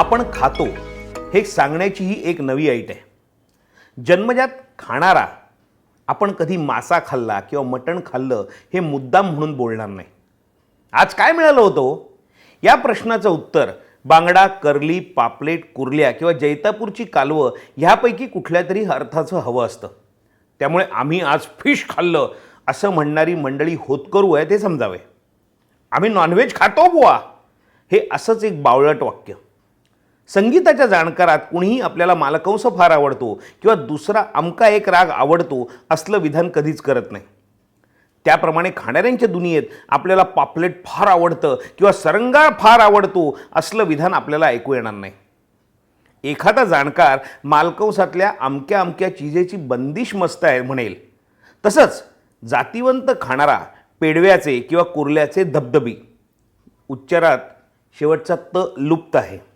आपण खातो हे सांगण्याची ही एक नवी ऐट आहे. जन्मजात खाणारा आपण कधी मासा खाल्ला किंवा मटण खाल्लं हे मुद्दाम म्हणून बोलणार नाही. आज काय मिळालं होतं हो? या प्रश्नाचं उत्तर बांगडा कर्ली पापलेट कुर्ल्या किंवा जैतापूरची कालवं ह्यापैकी कुठल्या तरी अर्थाचं हवं असतं. त्यामुळे आम्ही आज फिश खाल्लं असं म्हणणारी मंडळी होतकरू आहे ते समजावे. आम्ही नॉनव्हेज खातो बुवा. हे असंच एक बावळट वाक्य. संगीताच्या जाणकारात कुणीही आपल्याला मालकंस फार आवडतो किंवा दुसरा अमका एक राग आवडतो असलं विधान कधीच करत नाही. त्याप्रमाणे खाणाऱ्यांच्या दुनियेत आपल्याला पापलेट फार आवडतं किंवा सरंगाळ फार आवडतो असलं विधान आपल्याला ऐकू येणार नाही. एखादा जाणकार मालकंसातल्या अमक्या अमक्या चिजेची बंदिश मस्त आहे म्हणेल. तसंच जातीवंत खाणारा पेडव्याचे किंवा कुर्ल्याचे धबधबी. उच्चारात शेवटचा त लुप्त आहे.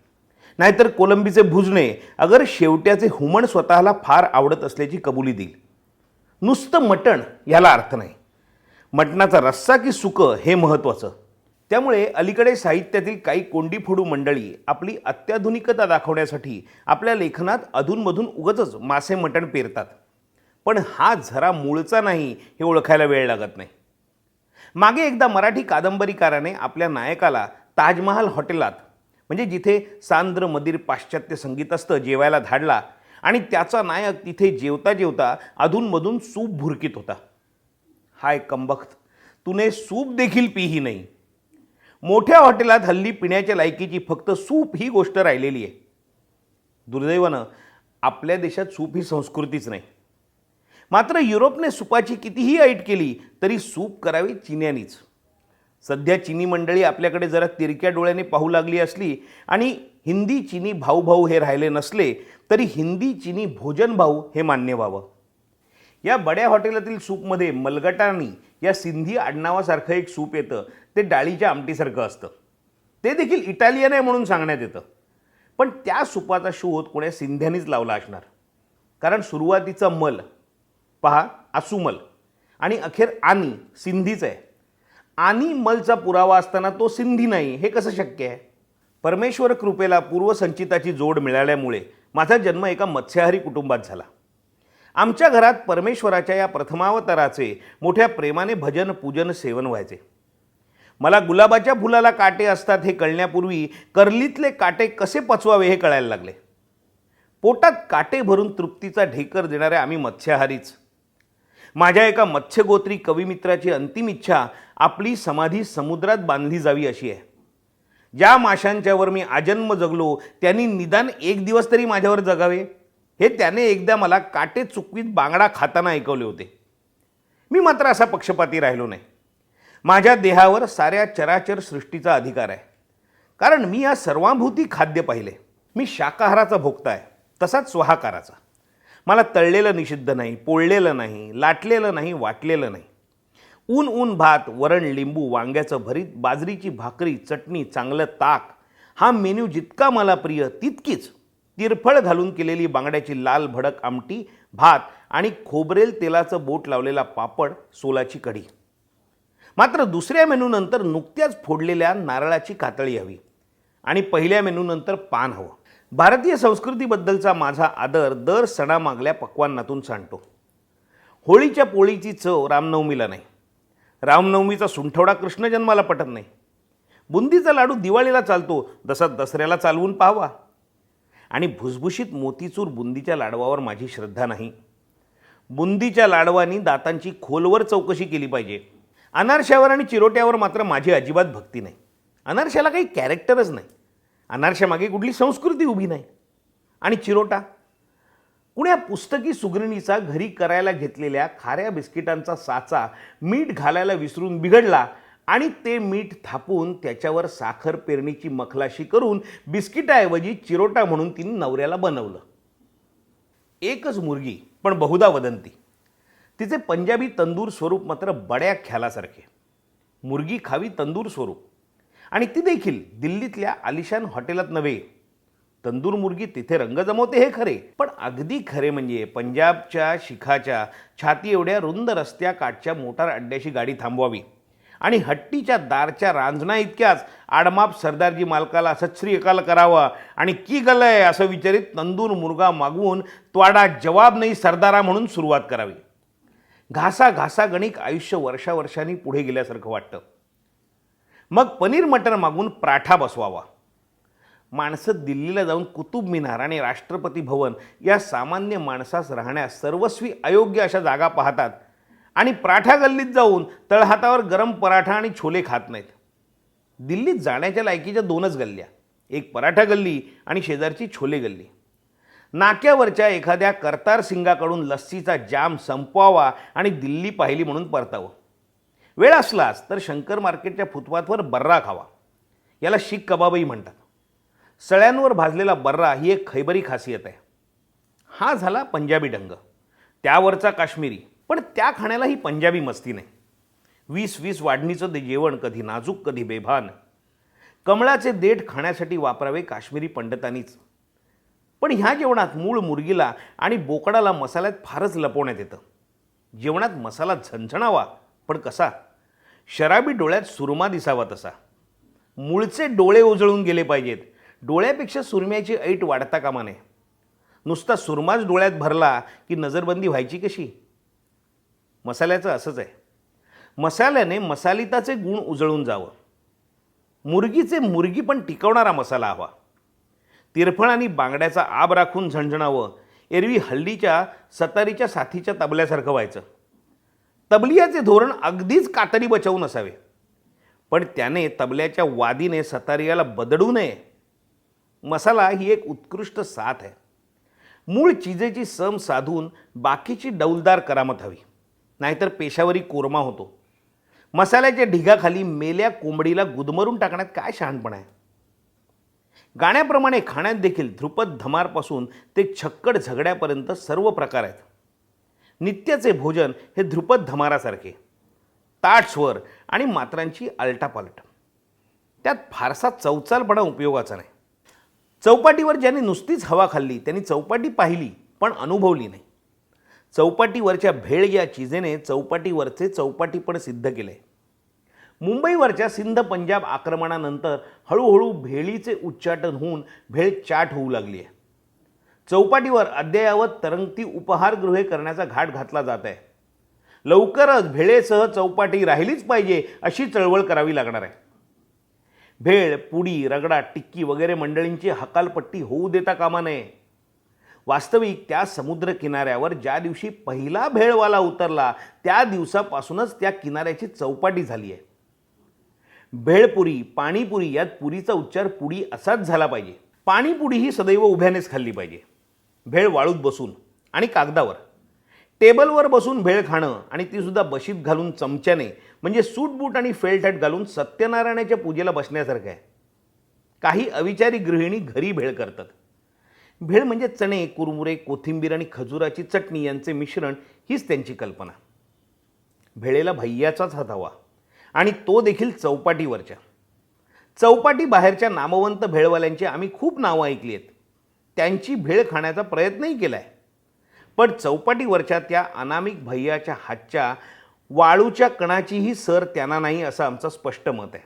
नाहीतर कोलंबीचे भुजणे अगर शेवट्याचे हुमण स्वतःला फार आवडत असल्याची कबुली देईल. नुसतं मटण ह्याला अर्थ नाही. मटणाचा रस्सा की सुकं हे महत्त्वाचं. त्यामुळे अलीकडे साहित्यातील काही कोंडी फोडू मंडळी आपली अत्याधुनिकता दाखवण्यासाठी आपल्या लेखनात अधूनमधून उगतच मासे मटण पेरतात. पण हा झरा मूळचा नाही हे ओळखायला वेळ लागत नाही. मागे एकदा मराठी कादंबरीकाराने आपल्या नायकाला ताजमहाल हॉटेलात म्हणजे जिथे सांद्र मदिर पाश्चात्य संगीत असतं जेवायला धाडला आणि त्याचा नायक तिथे जेवता जेवता अधूनमधून सूप भुरकीत होता. हाय कंबख्त तुने सूप देखील पिही नाही. मोठ्या हॉटेलात हल्ली पिण्याच्या लायकीची फक्त सूप ही गोष्ट राहिलेली आहे. दुर्दैवानं आपल्या देशात सूप ही संस्कृतीच नाही. मात्र युरोपने सुपाची कितीही ऐट केली तरी सूप करावी चिन्यानीच. सध्या चिनी मंडळी आपल्याकडे जरा तिरक्या डोळ्याने पाहू लागली असली आणि हिंदी चिनी भाऊ भाऊ हे राहिले नसले तरी हिंदी चिनी भोजन भाऊ हे मान्य व्हावं. या बड्या हॉटेलातील सूपमध्ये मलगटाणी या सिंधी आडनावासारखं एक सूप येतं ते डाळीच्या आमटीसारखं असतं. ते देखील इटालियन आहे म्हणून सांगण्यात येतं. पण त्या सुपाचा शोध कोण्या सिंध्यानीच लावला असणार. कारण सुरुवातीचा मल पहा आसुमल आणि अखेर आनी सिंधीच आहे. आणि मलचा पुरावा असताना तो सिंधी नाही हे कसं शक्य आहे? परमेश्वर कृपेला पूर्वसंचिताची जोड मिळाल्यामुळे माझा जन्म एका मत्स्याहारी कुटुंबात झाला. आमच्या घरात परमेश्वराच्या या प्रथमावताराचे मोठ्या प्रेमाने भजन पूजन सेवन व्हायचे. मला गुलाबाच्या फुलाला काटे असतात हे कळण्यापूर्वी कर्लीतले काटे कसे पचवावे हे कळायला लागले. पोटात काटे भरून तृप्तीचा ढेकर देणाऱ्या आम्ही मत्स्याहारीच. माझ्या एका मत्स्यगोत्री कविमित्राची अंतिम इच्छा आपली समाधी समुद्रात बांधली जावी अशी आहे. ज्या माशांच्यावर मी आजन्म जगलो त्यांनी निदान एक दिवस तरी माझ्यावर जगावे. हे त्याने एकदा मला काटे चुकवीत बांगडा खाताना ऐकवले होते. मी मात्र असा पक्षपाती राहिलो नाही. माझ्या देहावर साऱ्या चराचर सृष्टीचा अधिकार आहे. कारण मी या सर्वांभूती खाद्य पाहिले. मी शाकाहाराचा भोगता आहे. तसाच स्वाहाकाराचा. मला तळलेलं निषिद्ध नाही पोळलेलं नाही लाटलेलं नाही वाटलेलं नाही. ऊन ऊन भात वरण लिंबू वांग्याचं भरीत बाजरीची भाकरी चटणी चांगलं ताक हा मेन्यू जितका मला प्रिय तितकीच. तिरफळ घालून केलेली बांगड्याची लाल भडक आमटी भात आणि खोबरेल तेलाचं बोट लावलेला पापड सोलाची कढी. मात्र दुसऱ्या मेनूनंतर नुकत्याच फोडलेल्या नारळाची कातळी हवी आणि पहिल्या मेनूनंतर पान हवं. भारतीय संस्कृतीबद्दलचा माझा आदर दर सणामागल्या पक्वांनातून सांडतो. होळीच्या पोळीची चव रामनवमीला नाही. रामनवमीचा सुंठवडा कृष्ण जन्माला पटत नाही. बुंदीचा लाडू दिवाळीला चालतो जसा दसऱ्याला चालवून पाहावा. आणि भुसभुशीत मोतीचूर बुंदीच्या लाडवावर माझी श्रद्धा नाही. बुंदीच्या लाडवानी दातांची खोलवर चौकशी केली पाहिजे. अनारशावर आणि चिरोट्यावर मात्र माझी अजिबात भक्ती नाही. अनारशाला काही कॅरेक्टरच नाही. अनारशामागे कुठली संस्कृती उभी नाही. आणि चिरोटा कुण्या पुस्तकी सुगरणीचा घरी करायला घेतलेल्या खाऱ्या बिस्किटांचा साचा मीठ घालायला विसरून बिघडला आणि ते मीठ थापून त्याच्यावर साखर पेरणीची मखलाशी करून बिस्किटाऐवजी चिरोटा म्हणून तिने नवऱ्याला बनवलं. एकच मुर्गी पण बहुधा वदंती. तिचे पंजाबी तंदूर स्वरूप मात्र बड्या ख्यालासारखे. मुर्गी खावी तंदूर स्वरूप. आणि ती देखील दिल्लीतल्या आलिशान हॉटेलात नव्हे. तंदूर मुर्गी तिथे रंग जमवते हे खरे पण अगदी खरे म्हणजे पंजाबच्या शिखाच्या छाती एवढ्या रुंद रस्त्या काठच्या मोटार अड्ड्याशी गाडी थांबवावी. आणि हट्टीच्या दारच्या रांजणा इतक्याच आडमाप सरदारजी मालकाला सत श्री अकाल करावा. आणि की गलय असं विचारित तंदूर मुर्गा मागवून त्वाडा जवाब नाही सरदारा म्हणून सुरुवात करावी. घासा घासा गणिक आयुष्य वर्षावर्षांनी पुढे गेल्यासारखं वाटतं. मग पनीर मटर मागून पराठा बसवावा. माणसं दिल्लीला जाऊन कुतुब मिनार आणि राष्ट्रपती भवन या सामान्य माणसास राहण्यास सर्वस्वी अयोग्य अशा जागा पाहतात आणि पराठा गल्लीत जाऊन तळहातावर गरम पराठा आणि छोले खात नाहीत. दिल्लीत जाण्याच्या लायकीच्या दोनच गल्ल्या एक पराठा गल्ली आणि शेजारची छोले गल्ली. नाक्यावरच्या एखाद्या करतार सिंगाकडून लस्सीचा जाम संपवावा आणि दिल्ली पाहिली म्हणून परतावं. वेळ असलाच तर शंकर मार्केटच्या फुटपाथवर बर्रा खावा. याला शीख कबाबही म्हणतात. सळ्यांवर भाजलेला बर्रा ही एक खैबरी खासियत आहे. हा झाला पंजाबी ढंग त्यावरचा काश्मीरी पण त्या खाण्याला ही पंजाबी मस्ती नाही. वीस वीस वाढणीचं ते जेवण कधी नाजूक कधी बेभान. कमळाचे देठ खाण्यासाठी वापरावे काश्मीरी पंडितांनीच. पण ह्या जेवणात मूळ मुर्गीला आणि बोकडाला मसाल्यात फारच लपवण्यात येतं. जेवणात मसाला झणझणावा पण कसा? शराबी डोळ्यात सुरमा दिसावा तसा. मूळचे डोळे उजळून गेले पाहिजेत. डोळ्यापेक्षा सुरम्याची ऐट वाढता कामा नये. नुसता सुरमाच डोळ्यात भरला की नजरबंदी व्हायची कशी? मसाल्याचं असंच आहे. मसाल्याने मसालिताचे गुण उजळून जावं. मुरगीचे मुरगी पण टिकवणारा मसाला हवा. तिरफळ आणि बांगड्याचा आब राखून झणझणावं. एरवी हल्लीच्या सतारीच्या साथीच्या तबल्यासारखं व्हायचं. तबलियाचे धोरण अगदीच कातडी बचावून असावे पण त्याने तबल्याच्या वादीने सतारियाला बदडू नये. मसाला ही एक उत्कृष्ट साथ आहे. मूळ चिजेची सम साधून बाकीची डौलदार करामत हवी. नाहीतर पेशावरी कोरमा होतो. मसाल्याच्या ढिगाखाली मेल्या कोंबडीला गुदमरून टाकण्यात काय शहाणपण आहे? गाण्याप्रमाणे खाण्यात देखील ध्रुपद धमारपासून ते छक्कड झगड्यापर्यंत सर्व प्रकार आहेत. नित्याचे भोजन हे ध्रुपद धमारासारखे. ताट स्वर आणि मात्रांची आलटापालट त्यात फारसा चौचालपणा उपयोगाचा नाही. चौपाटीवर ज्यांनी नुसतीच हवा खाल्ली त्यांनी चौपाटी पाहिली पण अनुभवली नाही. चौपाटीवरच्या भेळ या चिजेने चौपाटीवरचे चौपाटीपण सिद्ध केले. मुंबईवरच्या सिंध पंजाब आक्रमणानंतर हळूहळू भेळीचे उच्चाटन होऊन भेळ चाट होऊ लागली आहे चौपाटीवर अद्ययावत तरंगती उपहारगृहे करण्याचा घाट घातला जात आहे. लवकरच भेळेसह चौपाटी राहिलीच पाहिजे अशी चळवळ करावी लागणार आहे. भेळ पुडी रगडा टिक्की वगैरे मंडळींची हकालपट्टी होऊ देता कामा नये. वास्तविक त्या समुद्र किनाऱ्यावर ज्या दिवशी पहिला भेळवाला उतरला त्या दिवसापासूनच त्या किनाऱ्याची चौपाटी झाली आहे. भेळपुरी पाणीपुरी यात पुरीचा उच्चार पुडी असाच झाला पाहिजे. पाणीपुडी ही सदैव उभ्यानेच खाल्ली पाहिजे. भेळ वाळूत बसून आणि कागदावर. टेबलवर बसून भेळ खाणं आणि तीसुद्धा बशीत घालून चमच्याने म्हणजे सूटबूट आणि फेलटॅट घालून सत्यनारायणाच्या पूजेला बसण्यासारखं आहे. काही अविचारी गृहिणी घरी भेळ करतात. भेळ म्हणजे चणे कुरमुरे कोथिंबीर आणि खजुराची चटणी यांचे मिश्रण हीच त्यांची कल्पना. भेळेला भैयाचाच हात हवा आणि तो देखील चौपाटीवरच्या. चौपाटी बाहेरच्या नामवंत भेळवाल्यांची आम्ही खूप नावं ऐकली आहेत. त्यांची भेळ खाण्याचा प्रयत्नही केला आहे पण चौपाटीवरच्या त्या अनामिक भैयाच्या हातच्या वाळूच्या कणाचीही सर त्यांना नाही असं आमचं स्पष्ट मत आहे.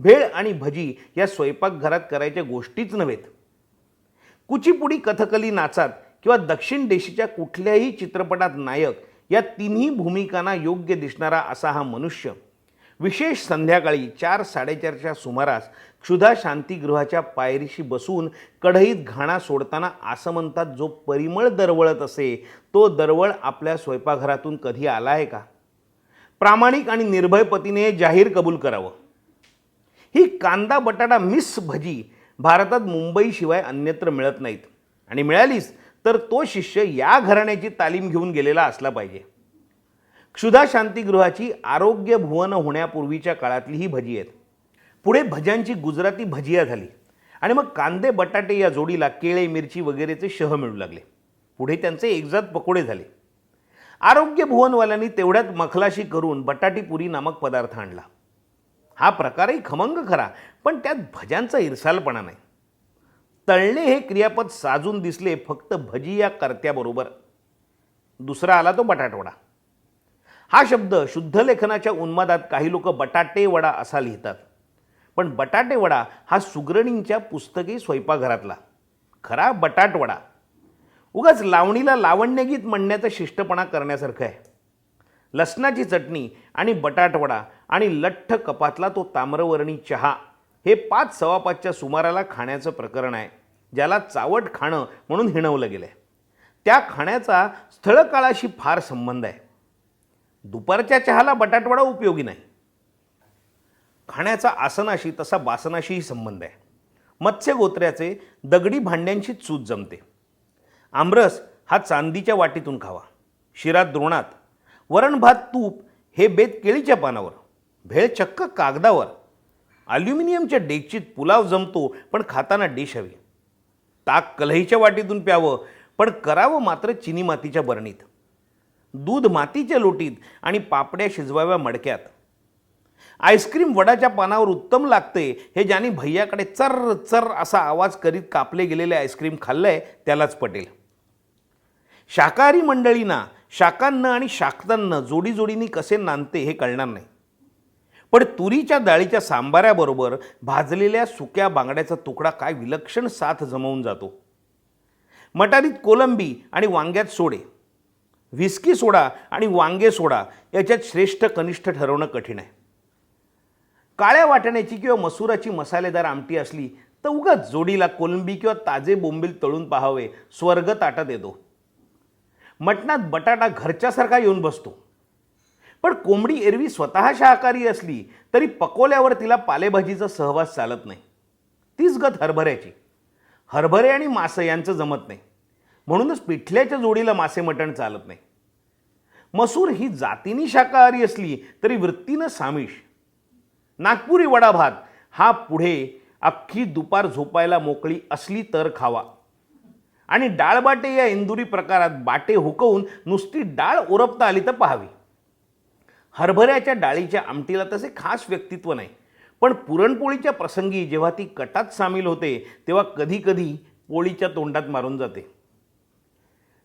भेळ आणि भजी या स्वयंपाकघरात करायच्या गोष्टीच नव्हेत. कुचीपुडी कथकली नाचात किंवा दक्षिण देशीच्या कुठल्याही चित्रपटात नायक या तिन्ही भूमिकांना योग्य दिसणारा असा हा मनुष्य. विशेष संध्याकाळी चार साडेचारच्या सुमारास क्षुधा शांतिगृहाच्या पायरीशी बसून कढईत घाणा सोडताना असं म्हणतात जो परिमळ दरवळत असे तो दरवळ आपल्या स्वयंपाकघरातून कधी आला आहे का? प्रामाणिक आणि निर्भय पतीने जाहीर कबूल करावं. ही कांदा बटाटा मिस भजी भारतात मुंबईशिवाय अन्यत्र मिळत नाहीत. आणि मिळालीच तर तो शिष्य या घराण्याची तालीम घेऊन गेलेला असला पाहिजे. क्षुधा शांतिगृहाची आरोग्य भुवन होण्यापूर्वीच्या काळातली ही भजी आहेत. पुढे भज्यांची गुजराती भजिया झाली. आणि मग कांदे बटाटे या जोडीला केळे मिरची वगैरेचे शह मिळू लागले. पुढे त्यांचे एकजात पकोडे झाले. आरोग्य भुवनवाल्यांनी तेवढ्यात मखलाशी करून बटाटीपुरी नामक पदार्थ आणला. हा प्रकारही खमंग खरा पण त्यात भज्यांचा इरसालपणा नाही. तळणे हे क्रियापद साजून दिसले फक्त भजी या कर्त्याबरोबर. दुसरा आला तो बटाटवडा. हा शब्द शुद्ध लेखनाच्या उन्मादात काही लोक बटाटे वडा असा लिहितात. पण बटाटेवडा हा सुगरणींच्या पुस्तकी स्वयंपाकघरातला. खरा बटाटवडा उगाच लावणीला लावण्यगीत म्हणण्याचा शिष्टपणा करण्यासारखं आहे. लसणाची चटणी आणि बटाटवडा आणि लठ्ठ कपातला तो ताम्रवर्णी चहा हे पाच सवापाचच्या सुमाराला खाण्याचं प्रकरण आहे ज्याला चावट खाणं म्हणून हिणवलं गेलं आहे त्या खाण्याचा स्थळकाळाशी फार संबंध आहे. दुपारच्या चहाला बटाटवडा उपयोगी नाही. खाण्याचा आसनाशी तसा बासनाशीही संबंध आहे. मत्स्य गोत्र्याचे दगडी भांड्यांची चूत जमते. आमरस हा चांदीच्या वाटीतून खावा. शिरात द्रोणात. वरण भात तूप हे बेत केळीच्या पानावर. भेळ चक्क कागदावर. अल्युमिनियमच्या डेकचीत पुलाव जमतो पण खाताना डिश हवी. ताक कलहीच्या वाटीतून प्यावं पण करावं मात्र चिनी मातीच्या बरणीत. दूध मातीच्या लोटीत आणि पापड्या शिजवाव्या मडक्यात. आईस्क्रीम वडाच्या पानावर उत्तम लागते हे ज्यांनी भैयाकडे चर चर असा आवाज करीत कापले गेलेले आईस्क्रीम खाल्लंय त्यालाच पटेल. शाकाहारी मंडळींना शाकांना आणि शाकतांना जोडी जोडीनी कसे नांदते हे कळणार नाही. पण तुरीच्या डाळीच्या सांबाऱ्याबरोबर भाजलेल्या सुक्या बांगड्याचा तुकडा काय विलक्षण साथ जमवून जातो. मटारीत कोलंबी आणि वांग्यात सोडे व्हिस्की सोडा आणि वांगे सोडा याच्यात श्रेष्ठ कनिष्ठ ठरवणं कठीण आहे. काळ्या वाटाण्याची किंवा मसुराची मसालेदार आमटी असली तर उगाच जोडीला कोलंबी किंवा ताजे बोंबील तळून पाहावे स्वर्ग ताटात येतो. मटणात बटाटा घरच्यासारखा येऊन बसतो. पण कोंबडी एरवी स्वतः शाकाहारी असली तरी पकोल्यावर तिला पालेभाजीचा सहवास चालत नाही. तीच गत हरभऱ्याची. हरभरे आणि मासं यांचं जमत नाही. म्हणूनच पिठल्याच्या जोडीला मासे मटण चालत नाही. मसूर ही जातीने शाकाहारी असली तरी वृत्तीनं सामिष. नागपुरी वडा भात. हा पुढे अख्खी दुपार झोपायला मोकळी असली तर खावा. आणि डाळबाटे या इंदुरी प्रकारात बाटे हुकवून नुसती डाळ ओरपता आली तर पाहावी. हरभऱ्याच्या डाळीच्या आमटीला तसे खास व्यक्तित्व नाही. पण पुरणपोळीच्या प्रसंगी जेव्हा ती कटात सामील होते तेव्हा कधीकधी पोळीच्या तोंडात मारून जाते.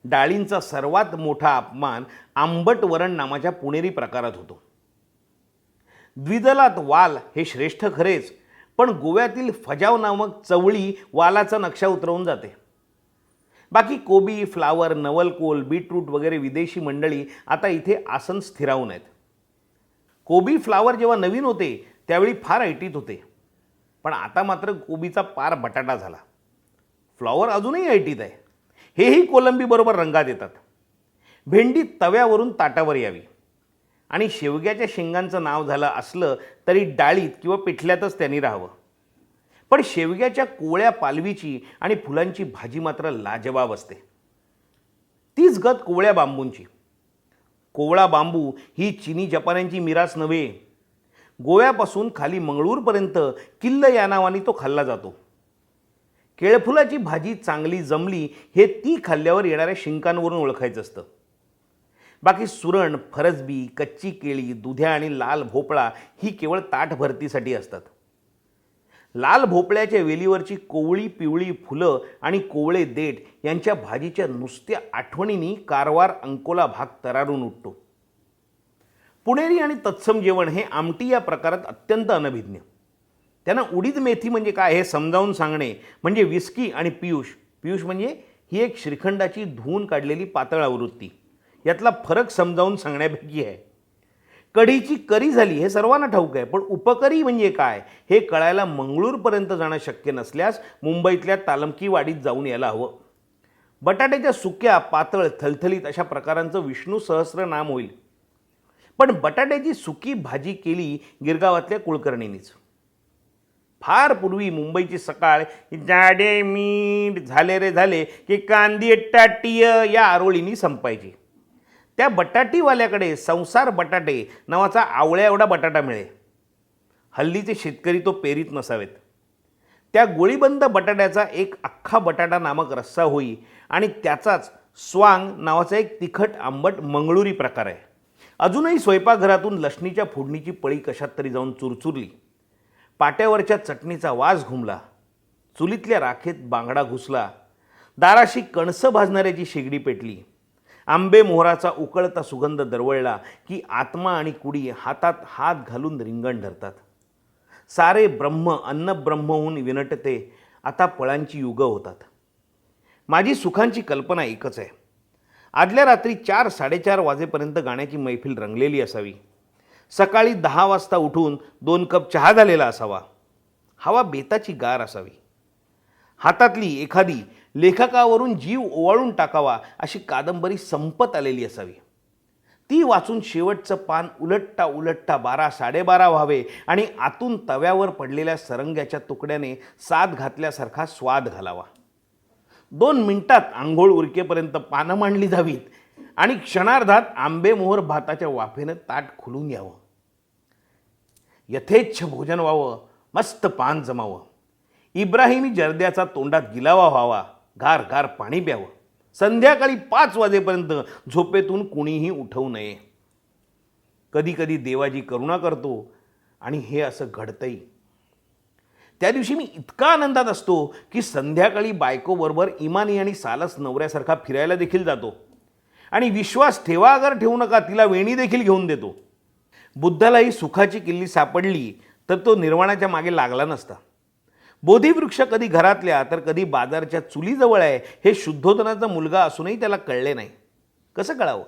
डाळींचा सर्वात मोठा अपमान आंबट वरण नावाच्या पुणेरी प्रकारात होतो. द्विदलात वाल हे श्रेष्ठ खरेच पण गोव्यातील फजाव नामक चवळी वालाचा नक्षा उतरवून जाते. बाकी कोबी फ्लावर नवलकोल बीटरूट वगैरे विदेशी मंडळी आता इथे आसन स्थिरावून आहेत. कोबी फ्लावर जेव्हा नवीन होते त्यावेळी फार ऐटीत होते. पण आता मात्र कोबीचा पार बटाटा झाला. फ्लॉवर अजूनही ऐटीत आहे. हेही कोलंबीबरोबर रंगात येतात. भेंडी तव्यावरून ताटावर यावी. आणि शेवग्याच्या शेंगांचं नाव झालं असलं तरी डाळीत किंवा पिठल्यातच त्यांनी राहावं. पण शेवग्याच्या कोवळ्या पालवीची आणि फुलांची भाजी मात्र लाजवाब असते. तीच गत कोवळ्या बांबूंची. कोवळा बांबू ही चिनी जपान्यांची मिरास नव्हे. गोव्यापासून खाली मंगळूरपर्यंत किल्ल या नावाने तो खाल्ला जातो. केळफुलाची भाजी चांगली जमली हे ती खाल्ल्यावर येणाऱ्या शिंकांवरून ओळखायचं असतं. बाकी सुरण फरसबी कच्ची केळी दुध्या आणि लाल भोपळा ही केवळ ताट भरतीसाठी असतात. लाल भोपळ्याच्या वेलीवरची कोवळी पिवळी फुलं आणि कोवळे देठ यांच्या भाजीच्या नुसत्या आठवणींनी कारवार अंकोला भाग तरारून उठतो. पुणेरी आणि तत्सम जेवण हे आमटी या प्रकारात अत्यंत अनभिज्ञ. त्यांना उडीद मेथी म्हणजे काय हे समजावून सांगणे म्हणजे विस्की आणि पियुष. पियुष म्हणजे ही एक श्रीखंडाची धुवून काढलेली पातळ आवृत्ती. यातला फरक समजावून सांगण्यापैकी आहे. कढीची करी झाली हे सर्वांना ठाऊक आहे पण उपकरी म्हणजे काय हे कळायला मंगळूरपर्यंत जाणं शक्य नसल्यास मुंबईतल्या तालमकी वाडीत जाऊन यायला हवं. बटाट्याच्या सुक्या पातळ थलथलीत अशा प्रकारांचं विष्णू सहस्र नाम होईल. पण बटाट्याची सुकी भाजी केली गिरगावातल्या कुलकर्णींनीच. फार पूर्वी मुंबईची सकाळ जाडे मीठ झाले रे झाले की कांदी टाटीय या आरोळीनी संपायची. त्या बटाटीवाल्याकडे संसार बटाटे नावाचा आवळ्या एवढा बटाटा मिळे हल्लीचे शेतकरी तो पेरीत नसावेत. त्या गोळीबंद बटाट्याचा एक अख्खा बटाटा नामक रस्सा होई आणि त्याचाच स्वांग नावाचा एक तिखट आंबट मंगळुरी प्रकार आहे. अजूनही स्वयंपाकघरातून लसणीच्या फोडणीची पळी कशात तरी जाऊन चुरचुरली. पाट्यावरच्या चटणीचा वास घुमला. चुलीतल्या राखेत बांगडा घुसला. दाराशी कणसं भाजणाऱ्याची शेगडी पेटली. आंबे मोहराचा उकळता सुगंध दरवळला की आत्मा आणि कुडी हातात हात घालून रिंगण धरतात. सारे ब्रह्म अन्नब्रह्महून विनटते आता फळांची युग होतात. माझी सुखांची कल्पना एकच आहे. आदल्या रात्री चार साडेचार वाजेपर्यंत गाण्याची मैफिल रंगलेली असावी. सकाळी दहा वाजता उठून दोन कप चहा झालेला असावा. हवा बेताची गार असावी. हातातली एखादी लेखकावरून जीव ओवाळून टाकावा अशी कादंबरी संपत आलेली असावी. ती वाचून शेवटचं पान उलटता उलटता बारा साडेबारा व्हावे आणि आतून तव्यावर पडलेल्या सरंग्याच्या तुकड्याने साथ घातल्यासारखा स्वाद घालावा. दोन मिनिटात आंघोळ उरकेपर्यंत पानं मांडली जावीत आणि क्षणार्धात आंबेमोहर भाताच्या वाफेनं ताट खुलून यावं. यथेच्छ भोजन व्हावं मस्त पान जमावं. इब्राहिमी जर्द्याचा तोंडात गिलावा व्हावा. गार गार पाणी प्यावं. संध्याकाळी पाच वाजेपर्यंत झोपेतून कुणीही उठवू नये. कधी कधी देवाजी करुणा करतो आणि हे असं घडतंही त्या दिवशी मी इतका आनंदात असतो की संध्याकाळी बायकोबरोबर इमानी आणि सालस नवऱ्यासारखा फिरायला देखील जातो. आणि विश्वास ठेवा अगर ठेवू नका तिला वेणी देखील घेऊन देतो. बुद्धालाही सुखाची किल्ली सापडली तर तो निर्वाणाच्या मागे लागला नसता. बोधीवृक्ष कधी घरातल्या तर कधी बाजारच्या चुलीजवळ आहे हे शुद्धोधनाचा मुलगा असूनही त्याला कळले नाही. कसं कळावं?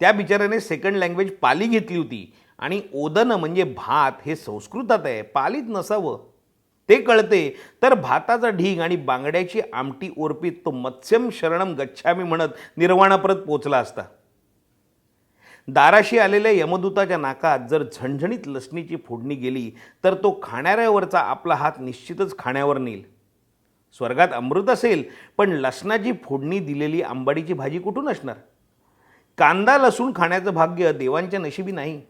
त्या बिचाऱ्याने सेकंड लँग्वेज पाली घेतली होती आणि ओदन म्हणजे भात हे संस्कृतात आहे पालीत नसावं. ते कळते तर भाताचा ढीग आणि बांगड्याची आमटी ओरपीत तो मत्स्यम शरणम गच्छामी म्हणत निर्वाणाप्रत पोचला असता. दाराशी आलेल्या यमदूताच्या नाकात जर झणझणीत लसणीची फोडणी गेली तर तो खाणाऱ्यावरचा आपला हात निश्चितच खाण्यावर नेईल. स्वर्गात अमृत असेल पण लसणाची फोडणी दिलेली आंबाडीची भाजी कुठून असणार? कांदा लसूण खाण्याचं भाग्य देवांच्या नशिबी नाही.